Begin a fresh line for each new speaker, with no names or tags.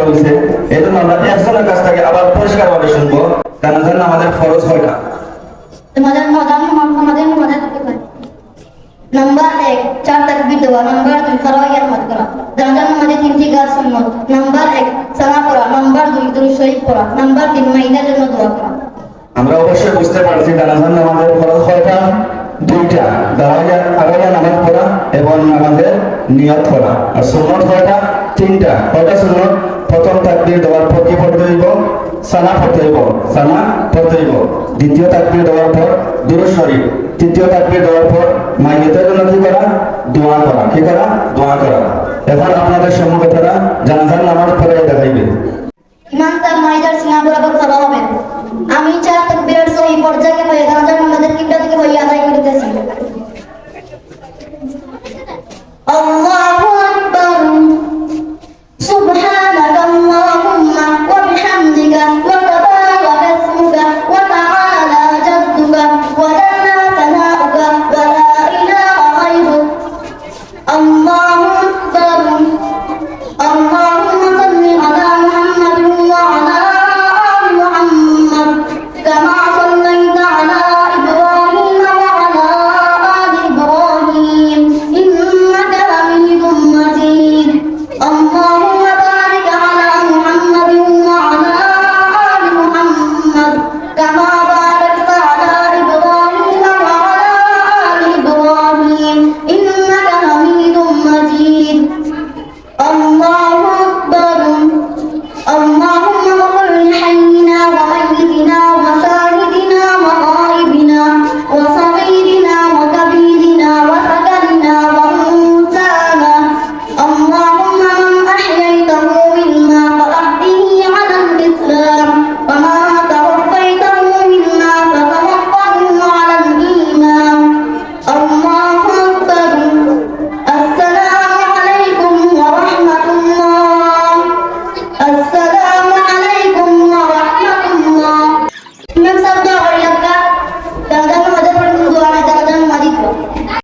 অনুষ্ঠিত হয়েছে এই জন্য আমরা একজনের কাছ থেকে আবার পরিষ্কার ভাবে শুনব জানাজার নামাজের ফরজ কয়টা
তোমাদের মজার তোমাদের মজার নাম্বার এক চার তাকবির দেওয়া। নাম্বার দুই ফরওয়াইয়ার মত করা। জানাজার নামাজে তিনটি গাছ সুন্নত নাম্বার এক সালা পড়া। নাম্বার দুই দুরূদ শরীফ পড়া। নাম্বার তিন মাইনার জন্য দোয়া করা।
আমরা অবশ্যই বুঝতে পারছি জানাজার নামাজের ফরজ কয়টা দুইটা দাঁড়াইয়া আগাইয়া নামাজ পড়া এবং নামাজের নিয়ত করা। আর সুন্নত কয়টা তিনটা। কয়টা সুন্নত? প্রথম তাকবীর দেওয়ার পর কি পড়তে হইব? সানা পড়তে হইব। সানা পড়তে হইব। দ্বিতীয় তাকবীর দেওয়ার পর দুরূদ শরীফ। তৃতীয় তাকবীর দেওয়ার পর মাইয়াতের জন্য কি করা? দোয়া করা। কি করা? দোয়া করা। এখন আপনাদের সম্মুখে তারা জানাজার নামাজ পড়ে দেখাইবে।
ইমাম সাহেব মাইদার সিনা বরাবর করা হবে। আমি চার তাকবীরের সহি পর্যায়ে হয়ে জানাজার নামাজের কিবলা থেকে হয়ে আদায় করিতেছি। আল্লাহু